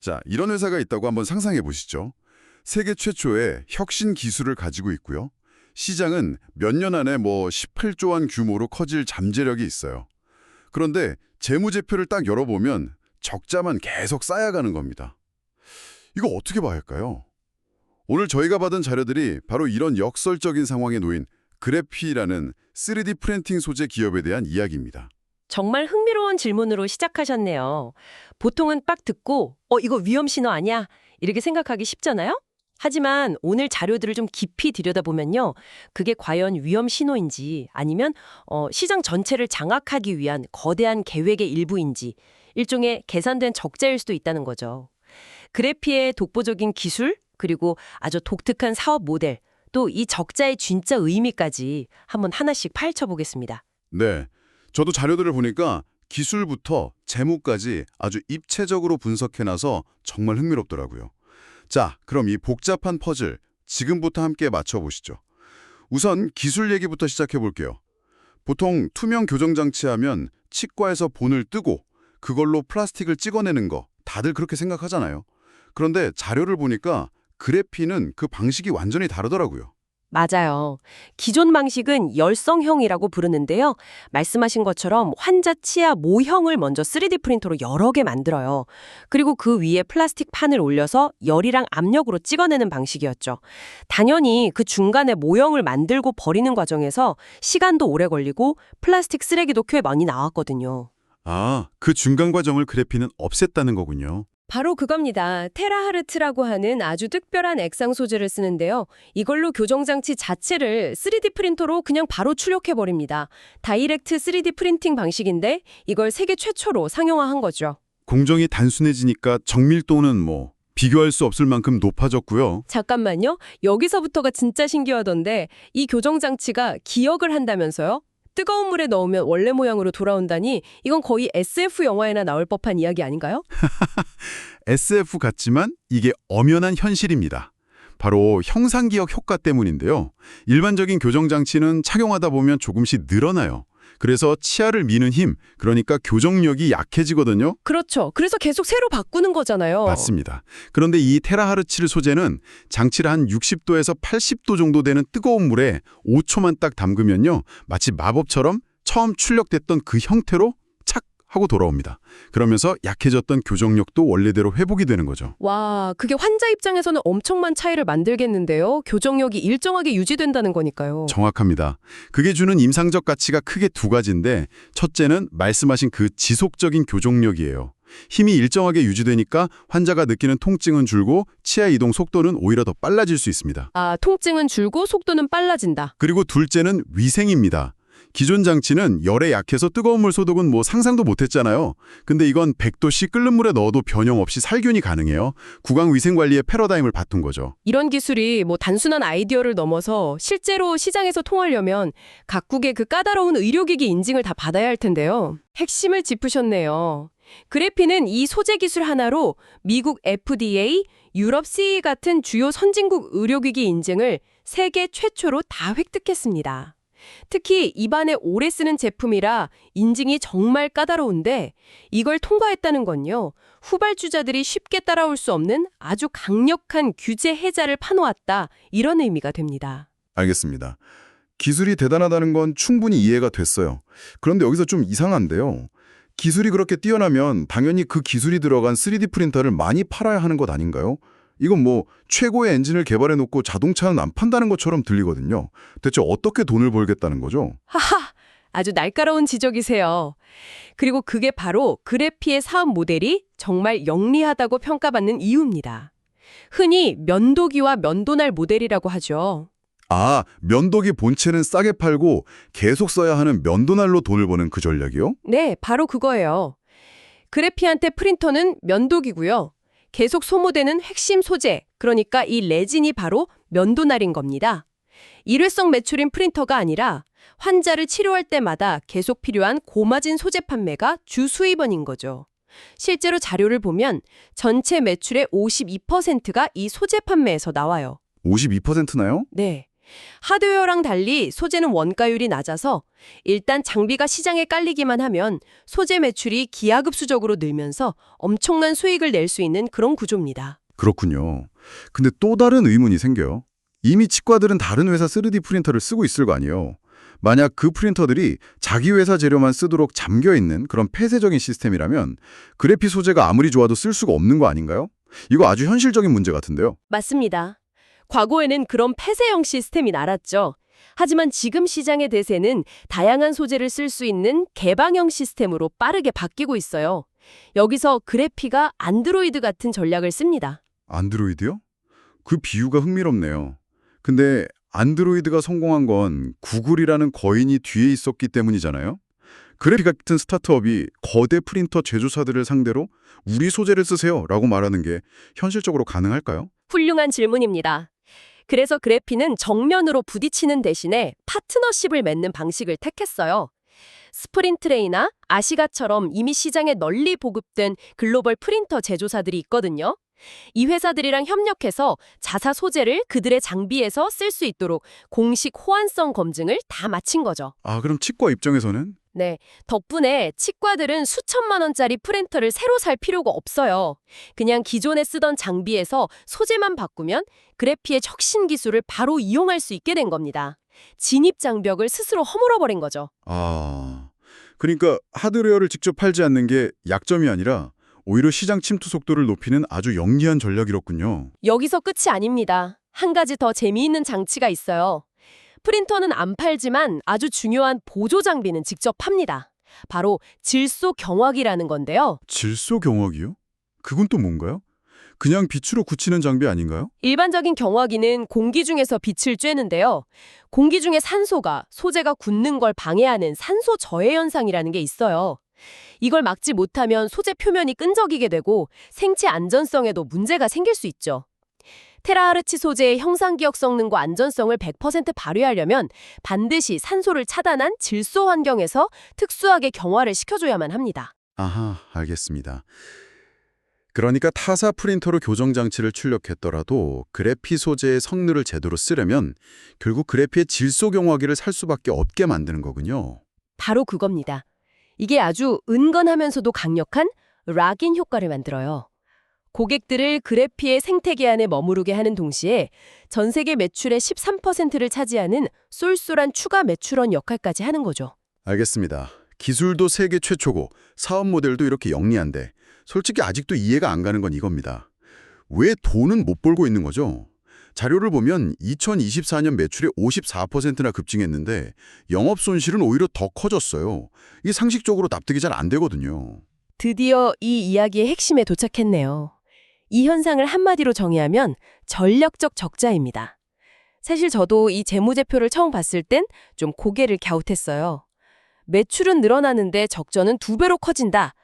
자, 이런 회사가 있다고 한번 상상해 보시죠. 세계 최초의 혁신 기술을 가지고 있고요. 시장은 몇 년 안에 뭐 18조 원 규모로 커질 잠재력이 있어요. 그런데 재무제표를 딱 열어보면 적자만 계속 쌓여가는 겁니다. 이거 어떻게 봐야 할까요? 오늘 저희가 받은 자료들이 바로 이런 역설적인 상황에 놓인 그래피라는 3D 프린팅 소재 기업에 대한 이야기입니다. 정말 흥미로운 질문으로 시작하셨네요. 보통은 딱 듣고 어 이거 위험 신호 아니야? 이렇게 생각하기 쉽잖아요. 하지만 오늘 자료들을 좀 깊이 들여다보면요. 그게 과연 위험 신호인지 아니면 어, 시장 전체를 장악하기 위한 거대한 계획의 일부인지 일종의 계산된 적자일 수도 있다는 거죠. 그래피의 독보적인 기술 그리고 아주 독특한 사업 모델 또 이 적자의 진짜 의미까지 한번 하나씩 파헤쳐 보겠습니다. 네, 저도 자료들을 보니까 기술부터 재무까지 아주 입체적으로 분석해놔서 정말 흥미롭더라고요. 자, 그럼 이 복잡한 퍼즐 지금부터 함께 맞춰보시죠. 우선 기술 얘기부터 시작해볼게요. 보통 투명 교정장치 하면 치과에서 본을 뜨고 그걸로 플라스틱을 찍어내는 거 다들 그렇게 생각하잖아요. 그런데 자료를 보니까 그래피는 그 방식이 완전히 다르더라고요. 맞아요. 기존 방식은 열성형이라고 부르는데요. 말씀하신 것처럼 환자 치아 모형을 먼저 3D 프린터로 여러 개 만들어요. 그리고 그 위에 플라스틱 판을 올려서 열이랑 압력으로 찍어내는 방식이었죠. 당연히 그 중간에 모형을 만들고 버리는 과정에서 시간도 오래 걸리고 플라스틱 쓰레기도 꽤 많이 나왔거든요. 아, 그 중간 과정을 그래피는 없앴다는 거군요. 바로 그겁니다. 테라하르트라고 하는 아주 특별한 액상 소재를 쓰는데요. 이걸로 교정장치 자체를 3D 프린터로 그냥 바로 출력해버립니다. 다이렉트 3D 프린팅 방식인데 이걸 세계 최초로 상용화한 거죠. 공정이 단순해지니까 정밀도는 뭐 비교할 수 없을 만큼 높아졌고요. 잠깐만요. 여기서부터가 진짜 신기하던데 이 교정장치가 기억을 한다면서요? 뜨거운 물에 넣으면 원래 모양으로 돌아온다니 이건 거의 SF 영화에나 나올 법한 이야기 아닌가요? SF 같지만 이게 엄연한 현실입니다. 바로 형상기억 효과 때문인데요. 일반적인 교정장치는 착용하다 보면 조금씩 늘어나요. 그래서 치아를 미는 힘, 그러니까 교정력이 약해지거든요. 그렇죠. 그래서 계속 새로 바꾸는 거잖아요. 맞습니다. 그런데 이 테라하르츠 소재는 장치를 한 60도에서 80도 정도 되는 뜨거운 물에 5초만 딱 담그면요. 마치 마법처럼 처음 출력됐던 그 형태로 착 하고 돌아옵니다. 그러면서 약해졌던 교정력도 원래대로 회복이 되는 거죠. 와, 그게 환자 입장에서는 엄청난 차이를 만들겠는데요. 교정력이 일정하게 유지된다는 거니까요. 정확합니다. 그게 주는 임상적 가치가 크게 두 가지인데 첫째는 말씀하신 그 지속적인 교정력이에요. 힘이 일정하게 유지되니까 환자가 느끼는 통증은 줄고 치아 이동 속도는 오히려 더 빨라질 수 있습니다. 아, 통증은 줄고 속도는 빨라진다. 그리고 둘째는 위생입니다. 기존 장치는 열에 약해서 뜨거운 물 소독은 뭐 상상도 못했잖아요. 근데 이건 100도씨 끓는 물에 넣어도 변형 없이 살균이 가능해요. 구강 위생 관리의 패러다임을 바꾼 거죠. 이런 기술이 뭐 단순한 아이디어를 넘어서 실제로 시장에서 통하려면 각국의 그 까다로운 의료기기 인증을 다 받아야 할 텐데요. 핵심을 짚으셨네요. 그래피는 이 소재 기술 하나로 미국 FDA, 유럽 CE 같은 주요 선진국 의료기기 인증을 세계 최초로 다 획득했습니다. 특히 입안에 오래 쓰는 제품이라 인증이 정말 까다로운데 이걸 통과했다는 건요. 후발주자들이 쉽게 따라올 수 없는 아주 강력한 규제 해자를 파놓았다. 이런 의미가 됩니다. 알겠습니다. 기술이 대단하다는 건 충분히 이해가 됐어요. 그런데 여기서 좀 이상한데요. 기술이 그렇게 뛰어나면 당연히 그 기술이 들어간 3D 프린터를 많이 팔아야 하는 것 아닌가요? 이건 뭐 최고의 엔진을 개발해 놓고 자동차는 안 판다는 것처럼 들리거든요. 대체 어떻게 돈을 벌겠다는 거죠? 하하! 아주 날카로운 지적이세요. 그리고 그게 바로 그래피의 사업 모델이 정말 영리하다고 평가받는 이유입니다. 흔히 면도기와 면도날 모델이라고 하죠. 아, 면도기 본체는 싸게 팔고 계속 써야 하는 면도날로 돈을 버는 그 전략이요? 네, 바로 그거예요. 그래피한테 프린터는 면도기고요. 계속 소모되는 핵심 소재, 그러니까 이 레진이 바로 면도날인 겁니다. 일회성 매출인 프린터가 아니라 환자를 치료할 때마다 계속 필요한 고마진 소재 판매가 주 수입원인 거죠. 실제로 자료를 보면 전체 매출의 52%가 이 소재 판매에서 나와요. 52%나요? 네. 하드웨어랑 달리 소재는 원가율이 낮아서 일단 장비가 시장에 깔리기만 하면 소재 매출이 기하급수적으로 늘면서 엄청난 수익을 낼 수 있는 그런 구조입니다. 그렇군요. 근데 또 다른 의문이 생겨요. 이미 치과들은 다른 회사 3D 프린터를 쓰고 있을 거 아니에요. 만약 그 프린터들이 자기 회사 재료만 쓰도록 잠겨 있는 그런 폐쇄적인 시스템이라면 그래피 소재가 아무리 좋아도 쓸 수가 없는 거 아닌가요? 이거 아주 현실적인 문제 같은데요. 맞습니다. 과거에는 그런 폐쇄형 시스템이 날았죠. 하지만 지금 시장의 대세는 다양한 소재를 쓸 수 있는 개방형 시스템으로 빠르게 바뀌고 있어요. 여기서 그래피가 안드로이드 같은 전략을 씁니다. 안드로이드요? 그 비유가 흥미롭네요. 근데 안드로이드가 성공한 건 구글이라는 거인이 뒤에 있었기 때문이잖아요. 그래피 같은 스타트업이 거대 프린터 제조사들을 상대로 우리 소재를 쓰세요 라고 말하는 게 현실적으로 가능할까요? 훌륭한 질문입니다. 그래서 그래피는 정면으로 부딪히는 대신에 파트너십을 맺는 방식을 택했어요. 스프린트레이나 아시가처럼 이미 시장에 널리 보급된 글로벌 프린터 제조사들이 있거든요. 이 회사들이랑 협력해서 자사 소재를 그들의 장비에서 쓸 수 있도록 공식 호환성 검증을 다 마친 거죠. 아, 그럼 치과 입장에서는 네, 덕분에 치과들은 수천만 원짜리 프린터를 새로 살 필요가 없어요. 그냥 기존에 쓰던 장비에서 소재만 바꾸면 그래피의 혁신 기술을 바로 이용할 수 있게 된 겁니다. 진입 장벽을 스스로 허물어버린 거죠. 아, 그러니까 하드웨어를 직접 팔지 않는 게 약점이 아니라 오히려 시장 침투 속도를 높이는 아주 영리한 전략이었군요. 여기서 끝이 아닙니다. 한 가지 더 재미있는 장치가 있어요. 프린터는 안 팔지만 아주 중요한 보조 장비는 직접 팝니다. 바로 질소 경화기라는 건데요. 질소 경화기요? 그건 또 뭔가요? 그냥 빛으로 굳히는 장비 아닌가요? 일반적인 경화기는 공기 중에서 빛을 쬐는데요. 공기 중에 산소가 소재가 굳는 걸 방해하는 산소 저해 현상이라는 게 있어요. 이걸 막지 못하면 소재 표면이 끈적이게 되고 생체 안전성에도 문제가 생길 수 있죠. 테라하르치 소재의 형상 기억 성능과 안전성을 100% 발휘하려면 반드시 산소를 차단한 질소 환경에서 특수하게 경화를 시켜줘야만 합니다. 아하, 알겠습니다. 그러니까 타사 프린터로 교정 장치를 출력했더라도 그래피 소재의 성능을 제대로 쓰려면 결국 그래피의 질소 경화기를 살 수밖에 없게 만드는 거군요. 바로 그겁니다. 이게 아주 은건하면서도 강력한 락인 효과를 만들어요. 고객들을 그래피의 생태계 안에 머무르게 하는 동시에 전 세계 매출의 13%를 차지하는 쏠쏠한 추가 매출원 역할까지 하는 거죠. 알겠습니다. 기술도 세계 최초고 사업 모델도 이렇게 영리한데 솔직히 아직도 이해가 안 가는 건 이겁니다. 왜 돈은 못 벌고 있는 거죠? 자료를 보면 2024년 매출이 54%나 급증했는데 영업 손실은 오히려 더 커졌어요. 이게 상식적으로 납득이 잘 안 되거든요. 드디어 이 이야기의 핵심에 도착했네요. 이 현상을 한마디로 정의하면 전략적 적자입니다. 사실 저도 이 재무제표를 처음 봤을 땐 좀 고개를 갸웃했어요. 매출은 늘어나는데 적자는 두 배로 커진다.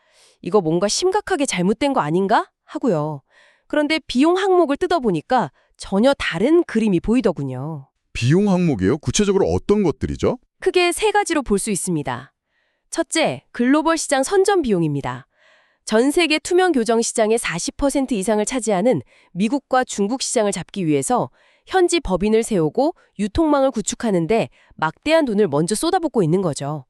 이거 뭔가 심각하게 잘못된 거 아닌가? 하고요. 그런데 비용 항목을 뜯어보니까 전혀 다른 그림이 보이더군요. 비용 항목이요? 구체적으로 어떤 것들이죠? 크게 세 가지로 볼 수 있습니다. 첫째, 글로벌 시장 선점 비용입니다. 전 세계 투명 교정 시장의 40% 이상을 차지하는 미국과 중국 시장을 잡기 위해서 현지 법인을 세우고 유통망을 구축하는데 막대한 돈을 먼저 쏟아붓고 있는 거죠.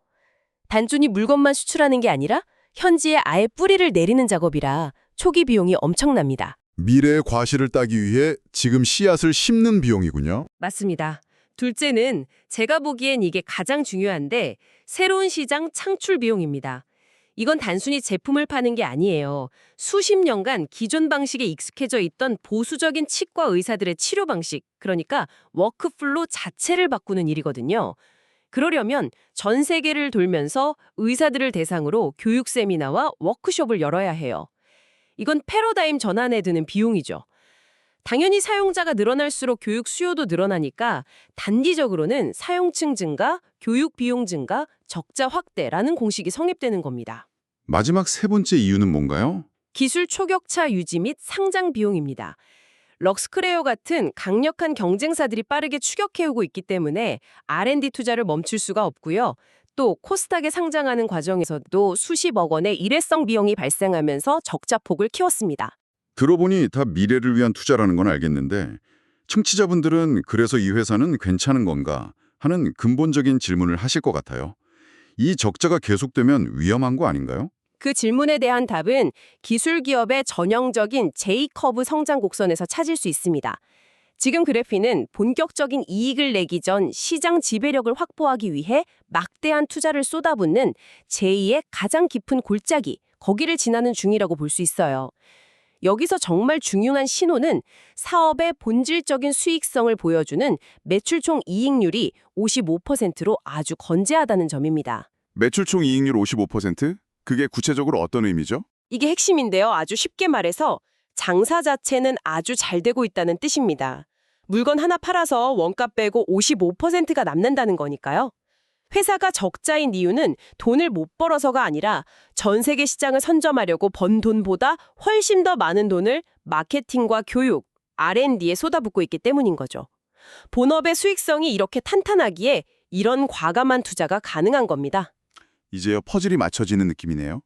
단순히 물건만 수출하는 게 아니라 현지에 아예 뿌리를 내리는 작업이라 초기 비용이 엄청납니다. 미래의 과실을 따기 위해 지금 씨앗을 심는 비용이군요. 맞습니다. 둘째는 제가 보기엔 이게 가장 중요한데 새로운 시장 창출 비용입니다. 이건 단순히 제품을 파는 게 아니에요. 수십 년간 기존 방식에 익숙해져 있던 보수적인 치과 의사들의 치료 방식, 그러니까 워크플로 자체를 바꾸는 일이거든요. 그러려면 전 세계를 돌면서 의사들을 대상으로 교육 세미나와 워크숍을 열어야 해요. 이건 패러다임 전환에 드는 비용이죠. 당연히 사용자가 늘어날수록 교육 수요도 늘어나니까 단기적으로는 사용층 증가, 교육 비용 증가, 적자 확대라는 공식이 성립되는 겁니다. 마지막 세 번째 이유는 뭔가요? 기술 초격차 유지 및 상장 비용입니다. 럭스크레어 같은 강력한 경쟁사들이 빠르게 추격해오고 있기 때문에 R&D 투자를 멈출 수가 없고요. 또 코스닥에 상장하는 과정에서도 수십억 원의 일회성 비용이 발생하면서 적자 폭을 키웠습니다. 들어보니 다 미래를 위한 투자라는 건 알겠는데 청취자분들은 그래서 이 회사는 괜찮은 건가 하는 근본적인 질문을 하실 것 같아요. 이 적자가 계속되면 위험한 거 아닌가요? 그 질문에 대한 답은 기술 기업의 전형적인 J커브 성장 곡선에서 찾을 수 있습니다. 지금 그래피는 본격적인 이익을 내기 전 시장 지배력을 확보하기 위해 막대한 투자를 쏟아붓는 제2의 가장 깊은 골짜기, 거기를 지나는 중이라고 볼 수 있어요. 여기서 정말 중요한 신호는 사업의 본질적인 수익성을 보여주는 매출총 이익률이 55%로 아주 건재하다는 점입니다. 매출 총 이익률 55%? 그게 구체적으로 어떤 의미죠? 이게 핵심인데요. 아주 쉽게 말해서 장사 자체는 아주 잘 되고 있다는 뜻입니다. 물건 하나 팔아서 원가 빼고 55%가 남는다는 거니까요. 회사가 적자인 이유는 돈을 못 벌어서가 아니라 전 세계 시장을 선점하려고 번 돈보다 훨씬 더 많은 돈을 마케팅과 교육, R&D에 쏟아붓고 있기 때문인 거죠. 본업의 수익성이 이렇게 탄탄하기에 이런 과감한 투자가 가능한 겁니다. 이제야 퍼즐이 맞춰지는 느낌이네요.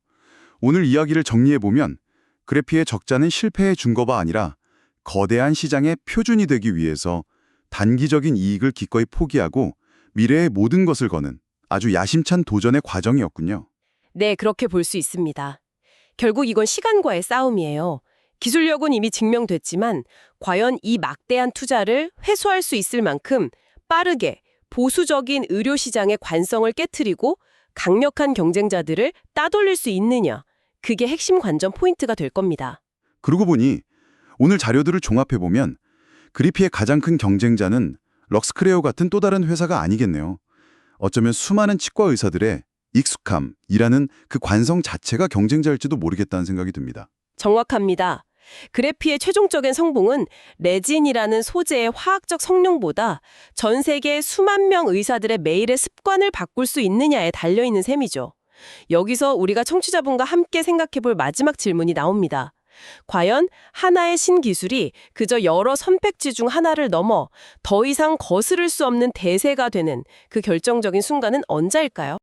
오늘 이야기를 정리해보면 그래피의 적자는 실패의 증거가 아니라 거대한 시장의 표준이 되기 위해서 단기적인 이익을 기꺼이 포기하고 미래의 모든 것을 거는 아주 야심찬 도전의 과정이었군요. 네, 그렇게 볼 수 있습니다. 결국 이건 시간과의 싸움이에요. 기술력은 이미 증명됐지만 과연 이 막대한 투자를 회수할 수 있을 만큼 빠르게 보수적인 의료 시장의 관성을 깨트리고 강력한 경쟁자들을 따돌릴 수 있느냐. 그게 핵심 관전 포인트가 될 겁니다. 그러고 보니 오늘 자료들을 종합해보면 그리피의 가장 큰 경쟁자는 럭스크레오 같은 또 다른 회사가 아니겠네요. 어쩌면 수많은 치과 의사들의 익숙함이라는 그 관성 자체가 경쟁자일지도 모르겠다는 생각이 듭니다. 정확합니다. 그래피의 최종적인 성공은 레진이라는 소재의 화학적 성능보다 전 세계 수만 명 의사들의 매일의 습관을 바꿀 수 있느냐에 달려있는 셈이죠. 여기서 우리가 청취자분과 함께 생각해 볼 마지막 질문이 나옵니다. 과연 하나의 신기술이 그저 여러 선택지 중 하나를 넘어 더 이상 거스를 수 없는 대세가 되는 그 결정적인 순간은 언제일까요?